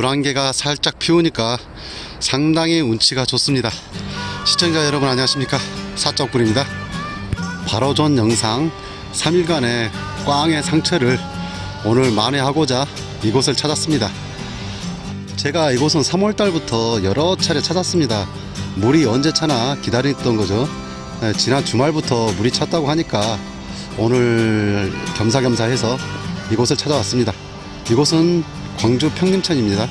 물한 개가 살짝 피우니까 상당히 운치가 좋습니다. 시청자 여러분 안녕하십니까? 사적불입니다. 바로 전 영상 3일간의 꽝의 상처를 오늘 만회하고자 이곳을 찾았습니다. 제가 이곳은 3월달부터 여러 차례 찾았습니다. 물이 언제 차나 기다렸던 거죠. 네, 지난 주말부터 물이 찼다고 하니까 오늘 겸사겸사 해서 이곳을 찾아왔습니다. 이곳은 광주 평림천입니다.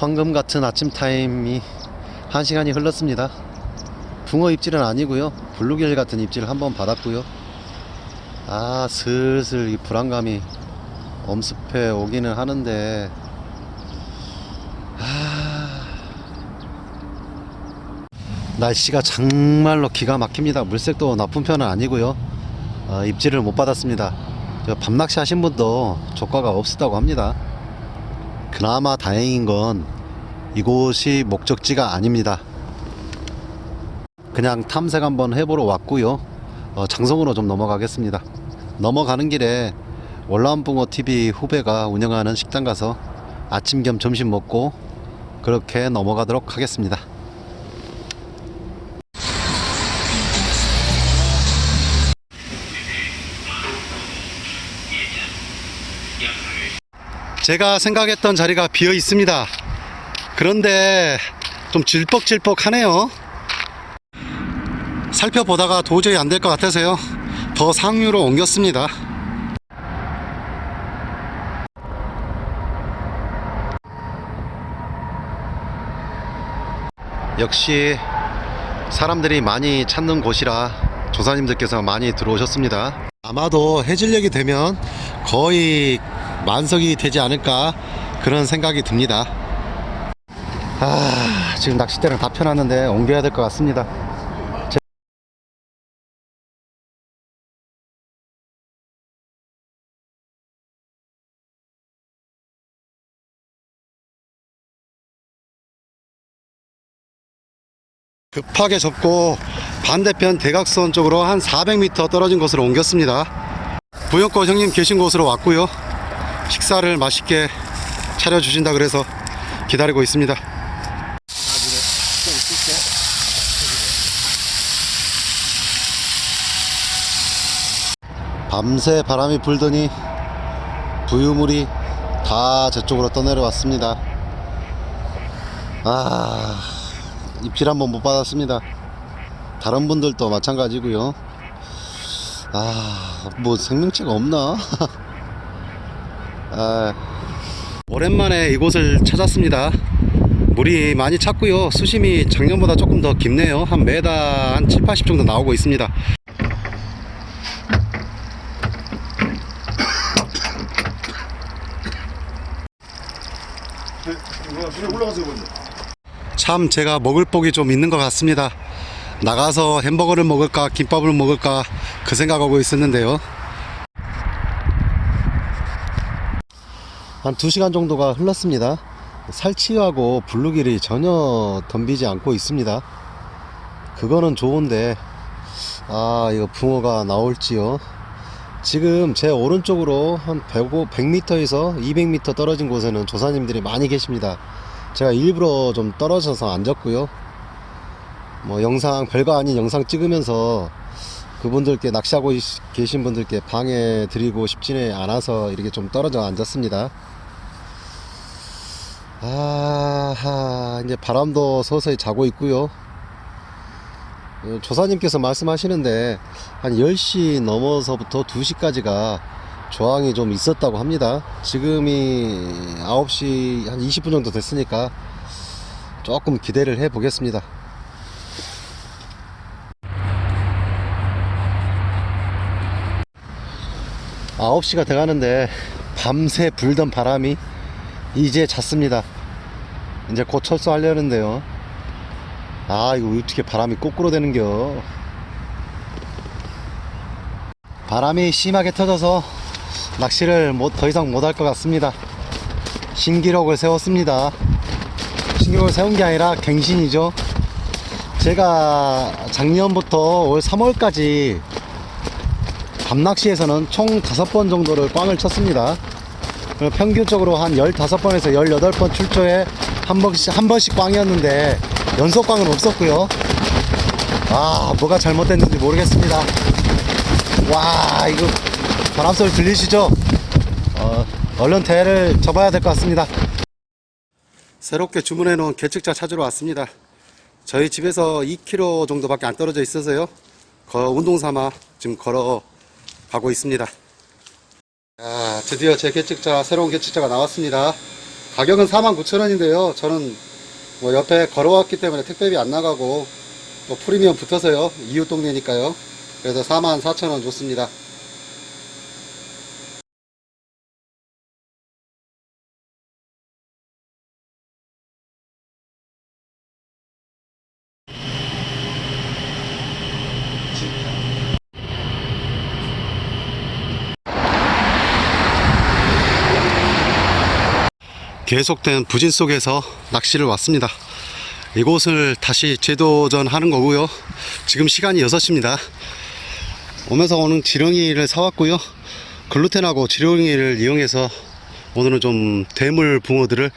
황금 같은 아침 타임이 한 시간이 흘렀습니다. 붕어 입질은 아니고요. 블루길 같은 입질 한번 받았고요. 아 슬슬 이 불안감이 엄습해 오기는 하는데 아... 날씨가 정말로 기가 막힙니다. 물색도 나쁜 편은 아니고요. 어, 입질을 못 받았습니다. 저 밤낚시 하신 분도 조과가 없었다고 합니다. 그나마 다행인 건 이곳이 목적지가 아닙니다. 그냥 탐색 한번 해보러 왔고요. 어, 장성으로 좀 넘어가겠습니다. 넘어가는 길에 월남붕어 TV 후배가 운영하는 식당 가서 아침 겸 점심 먹고 그렇게 넘어가도록 하겠습니다. 제가 생각했던 자리가 비어 있습니다. 그런데 좀 질퍽질퍽 하네요. 살펴보다가 도저히 안 될 것 같아서요. 더 상류로 옮겼습니다. 역시 사람들이 많이 찾는 곳이라 조사님들께서 많이 들어오셨습니다. 아마도 해질녘이 되면 거의 만석이 되지 않을까 그런 생각이 듭니다. 아, 지금 낚싯대를 다 펴놨는데 옮겨야 될 것 같습니다. 제- 급하게 접고 반대편 대각선 쪽으로 한 400m 떨어진 곳으로 옮겼습니다. 부영권 형님 계신 곳으로 왔고요. 식사를 맛있게 차려주신다 그래서 기다리고 있습니다. 밤새 바람이 불더니 부유물이 다 저쪽으로 떠내려왔습니다. 아, 입질 한번 못 받았습니다. 다른 분들도 마찬가지고요. 아, 뭐 생명체가 없나? 아, 오랜만에 이곳을 찾았습니다. 물이 많이 찼고요. 수심이 작년보다 조금 더 깊네요. 한 메다 한 7, 80 정도 나오고 있습니다. 참 제가 먹을 복이 좀 있는 것 같습니다. 나가서 햄버거를 먹을까 김밥을 먹을까 그 생각하고 있었는데요. 한 2시간 정도가 흘렀습니다. 살치하고 블루길이 전혀 덤비지 않고 있습니다. 그거는 좋은데 아 이거 붕어가 나올지요. 지금 제 오른쪽으로 한 100, 100m에서 200m 떨어진 곳에는 조사님들이 많이 계십니다. 제가 일부러 좀 떨어져서 앉았고요. 뭐 영상 별거 아닌 영상 찍으면서 그분들께 낚시하고 있- 계신 분들께 방해 드리고 싶지는 않아서 이렇게 좀 떨어져 앉았습니다. 아하 이제 바람도 서서히 자고 있고요. 어, 조사님께서 말씀하시는데 한 10시 넘어서부터 2시까지가 저항이 좀 있었다고 합니다. 지금이 9시 한 20분 정도 됐으니까 조금 기대를 해 보겠습니다. 9시가 돼가는데 밤새 불던 바람이 이제 잤습니다. 이제 곧 철수하려는데요. 아, 이거 어떻게 바람이 거꾸로 되는겨. 바람이 심하게 터져서 낚시를 못, 더 이상 못 할 것 같습니다. 신기록을 세웠습니다. 신기록을 세운 게 아니라 갱신이죠. 제가 작년부터 올 3월까지 밤낚시에서는 총 5번 정도를 꽝을 쳤습니다. 평균적으로 한 15번에서 18번 출조에 한 번씩, 한 번씩 꽝이었는데 연속 꽝은 없었고요. 아, 뭐가 잘못됐는지 모르겠습니다. 와, 이거 바람 소리 들리시죠? 어, 얼른 대를 접어야 될 것 같습니다. 새롭게 주문해 놓은 개측자 찾으러 왔습니다. 저희 집에서 2km 정도밖에 안 떨어져 있어서요. 거, 운동 삼아 지금 걸어 가고 있습니다. 자, 드디어 제 개측자, 새로운 개측자가 나왔습니다. 가격은 49,000원인데요. 저는 뭐 옆에 걸어왔기 때문에 택배비 안 나가고 또 프리미엄 붙어서요. 이웃 동네니까요. 그래서 44,000원 줬습니다. 계속된 부진 속에서 낚시를 왔습니다. 이곳을 다시 재도전하는 거고요. 지금 시간이 6시입니다. 오면서 오는 지렁이를 사왔고요. 글루텐하고 지렁이를 이용해서 오늘은 좀 대물 붕어들을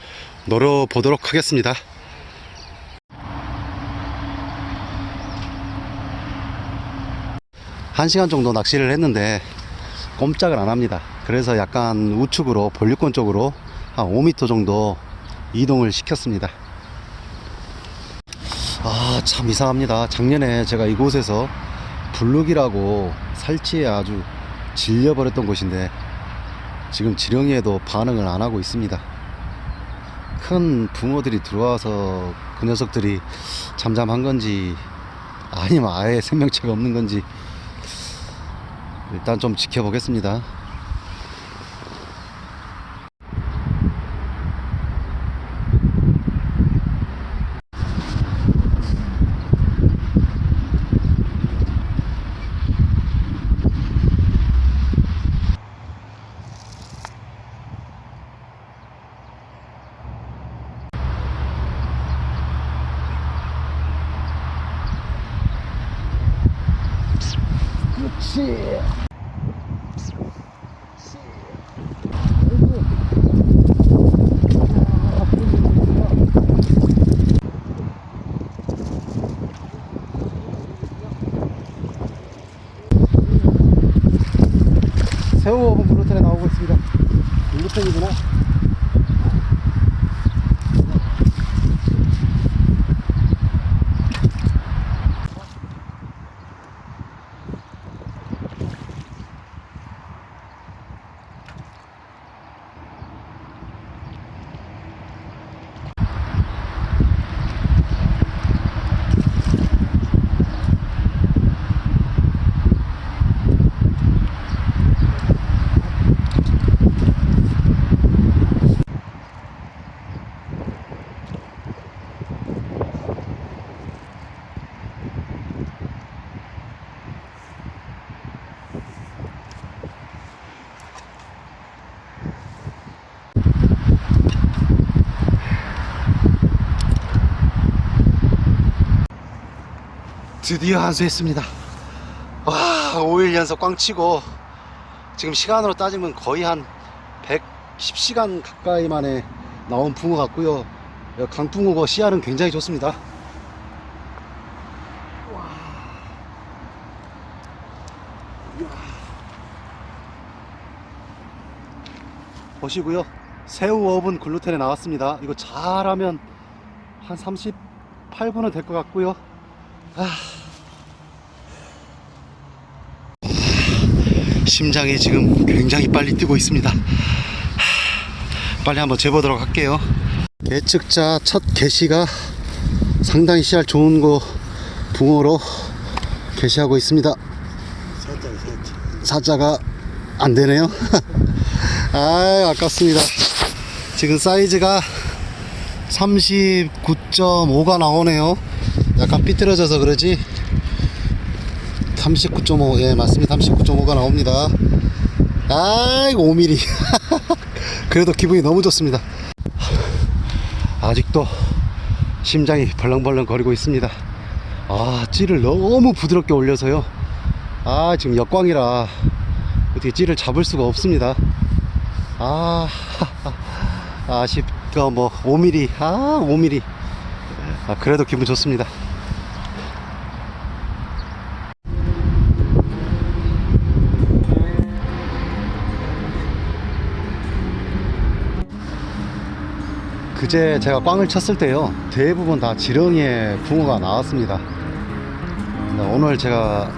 노려보도록 하겠습니다. 한 시간 정도 낚시를 했는데 꼼짝을 안 합니다. 그래서 약간 우측으로 본류권 쪽으로 한 5m 정도 이동을 시켰습니다. 아, 참 이상합니다. 작년에 제가 이곳에서 블룩이라고 살치에 아주 질려버렸던 곳인데 지금 지렁이에도 반응을 안 하고 있습니다. 큰 붕어들이 들어와서 그 녀석들이 잠잠한 건지 아니면 아예 생명체가 없는 건지 일단 좀 지켜보겠습니다. 그렇지. 새우 어분 블루텐에 나오고 있습니다. 블루텐이구나. 드디어 한수했습니다. 와, 5일 연속 꽝 치고 지금 시간으로 따지면 거의 한 110시간 가까이 만에 나온 붕어 같고요. 강붕어고 씨알은 굉장히 좋습니다. 보시고요. 새우 어분 글루텐에 나왔습니다. 이거 잘하면 한 38분은 될 것 같고요. 심장이 지금 굉장히 빨리 뛰고 있습니다. 빨리 한번 재보도록 할게요. 개측자 첫 개시가 상당히 씨알 좋은 거 붕어로 개시하고 있습니다. 사자 가 안 되네요. 아, 아깝습니다. 지금 사이즈가 39.5가 나오네요. 약간 삐뚤어져서 그러지. 39.5, 예, 맞습니다. 39.5가 나옵니다. 아이고, 5mm. 그래도 기분이 너무 좋습니다. 아직도 심장이 벌렁벌렁 거리고 있습니다. 아, 찌를 너무 부드럽게 올려서요. 아, 지금 역광이라 어떻게 찌를 잡을 수가 없습니다. 아, 아쉽다, 뭐, 5mm. 아, 5mm. 아, 그래도 기분 좋습니다. 그제 제가 꽝을 쳤을 때요 대부분 다 지렁이에 붕어가 나왔습니다. 오늘 제가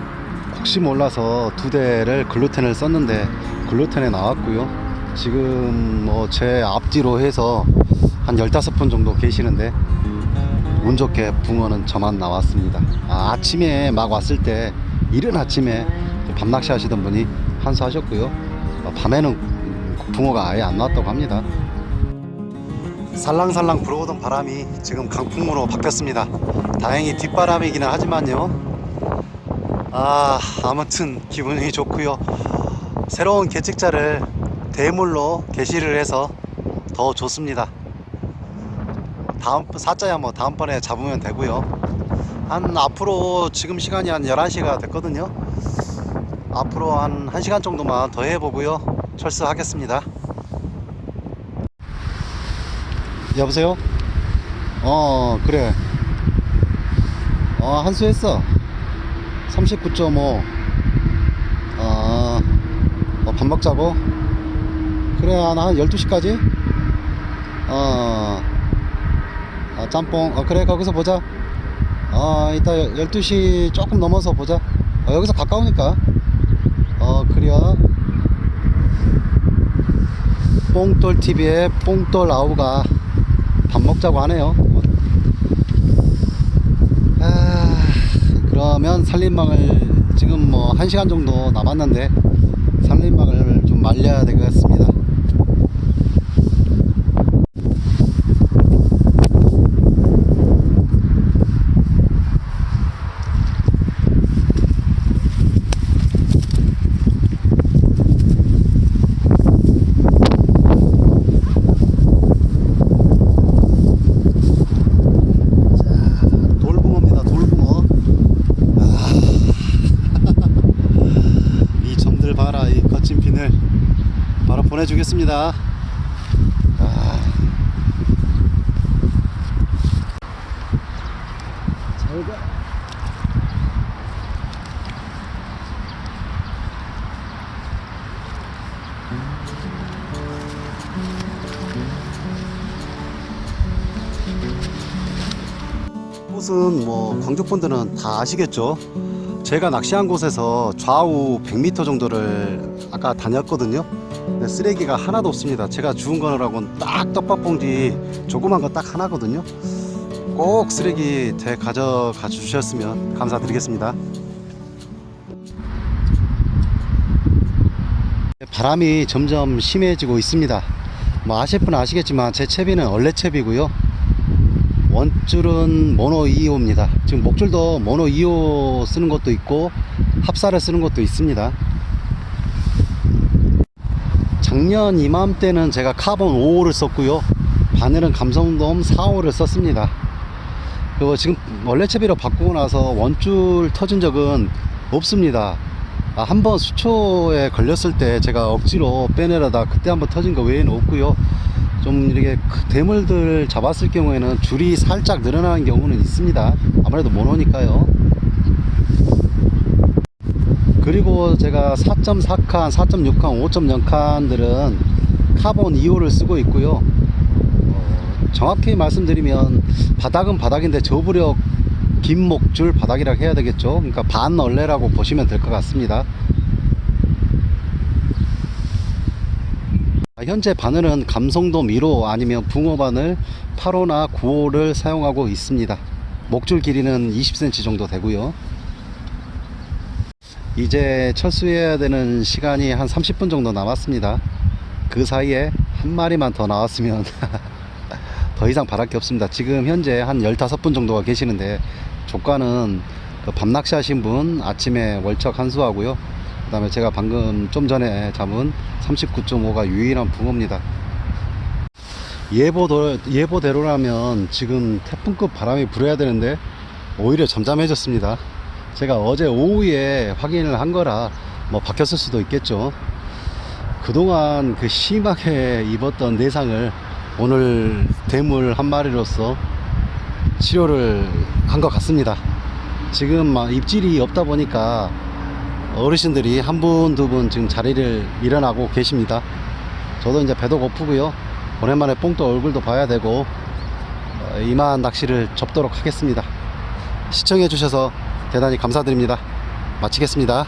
혹시 몰라서 두 대를 글루텐을 썼는데 글루텐에 나왔고요. 지금 뭐 제 앞뒤로 해서 한 15분 정도 계시는데 운 좋게 붕어는 저만 나왔습니다. 아, 아침에 막 왔을 때 이른 아침에 밤낚시 하시던 분이 한수 하셨고요. 어, 밤에는 붕어가 아예 안 나왔다고 합니다 살랑살랑 불어오던 바람이 지금 강풍으로 바뀌었습니다. 다행히 뒷바람이기는 하지만요. 아, 아무튼 기분이 좋고요. 새로운 계측자를 대물로 게시를 해서 더 좋습니다. 다음 사자야 뭐 다음번에 잡으면 되고요. 한 앞으로 지금 시간이 한 11시가 됐거든요. 앞으로 한 1시간 정도만 더 해보고요. 철수하겠습니다. 여보세요? 어 그래. 어 한수 했어. 39.5 어, 어, 밥 먹자고? 그래 한 12시까지? 어, 어 짬뽕. 어 그래 거기서 보자. 어 이따 12시 조금 넘어서 보자. 어, 여기서 가까우니까. 어 그래요. 뽕돌TV의 뽕돌 아우가 밥 먹자고 하네요. 아, 그러면 살림망을 지금 뭐 1시간 정도 남았는데 살림망을 좀 말려야 되겠습니다. 돌붕어. 아, 이 점 들 봐라. 이 거친 핀을 바로 보내주겠습니다. 아. 잘 가. 곳은 뭐 광주 분들은 다 아시겠죠. 제가 낚시한 곳에서 좌우 100m 정도를 아까 다녔거든요. 근데 쓰레기가 하나도 없습니다. 제가 주운 거라고는 딱 떡밥봉지 조그만 거 딱 하나거든요. 꼭 쓰레기 대 가져가 주셨으면 감사드리겠습니다. 바람이 점점 심해지고 있습니다. 뭐 아실 분은 아시겠지만 제 채비는 원래 채비고요. 원줄은 모노 2호입니다. 지금 목줄도 모노 2호 쓰는 것도 있고 합사를 쓰는 것도 있습니다. 작년 이맘때는 제가 카본 5호를 썼고요. 바늘은 감성돔 4호를 썼습니다. 그리고 지금 원래 채비로 바꾸고 나서 원줄 터진 적은 없습니다. 아, 한번 수초에 걸렸을 때 제가 억지로 빼내려다 그때 한번 터진 거 외에는 없고요. 좀 이렇게 크- 대물들 잡았을 경우에는 줄이 살짝 늘어나는 경우는 있습니다. 아무래도 모노니까요. 그리고 제가 4.4칸, 4.6칸, 5.0칸들은 카본 2호를 쓰고 있고요. 어, 정확히 말씀드리면 바닥은 바닥인데 저부력 긴 목줄 바닥이라고 해야 되겠죠. 그러니까 반 얼레라고 보시면 될 것 같습니다. 현재 바늘은 감성돔 1호 아니면 붕어 바늘 8호나 9호를 사용하고 있습니다. 목줄 길이는 20cm 정도 되고요. 이제 철수해야 되는 시간이 한 30분 정도 남았습니다. 그 사이에 한 마리만 더 나왔으면 더 이상 바랄 게 없습니다. 지금 현재 한 15분 정도가 계시는데 조과는 그 밤낚시 하신 분 아침에 월척 한수하고요. 그 다음에 제가 방금 좀 전에 잡은 39.5가 유일한 붕어입니다. 예보도, 예보대로라면 지금 태풍급 바람이 불어야 되는데 오히려 잠잠해졌습니다. 제가 어제 오후에 확인을 한 거라 뭐 바뀌었을 수도 있겠죠. 그동안 그 심하게 입었던 내상을 오늘 대물 한 마리로서 치료를 한 것 같습니다. 지금 막 입질이 없다 보니까 어르신들이 한 분, 두분 지금 자리를 일어나고 계십니다. 저도 이제 배도 고프고요. 오랜만에 뽕도 얼굴도 봐야 되고 어, 이만 낚시를 접도록 하겠습니다. 시청해 주셔서 대단히 감사드립니다. 마치겠습니다.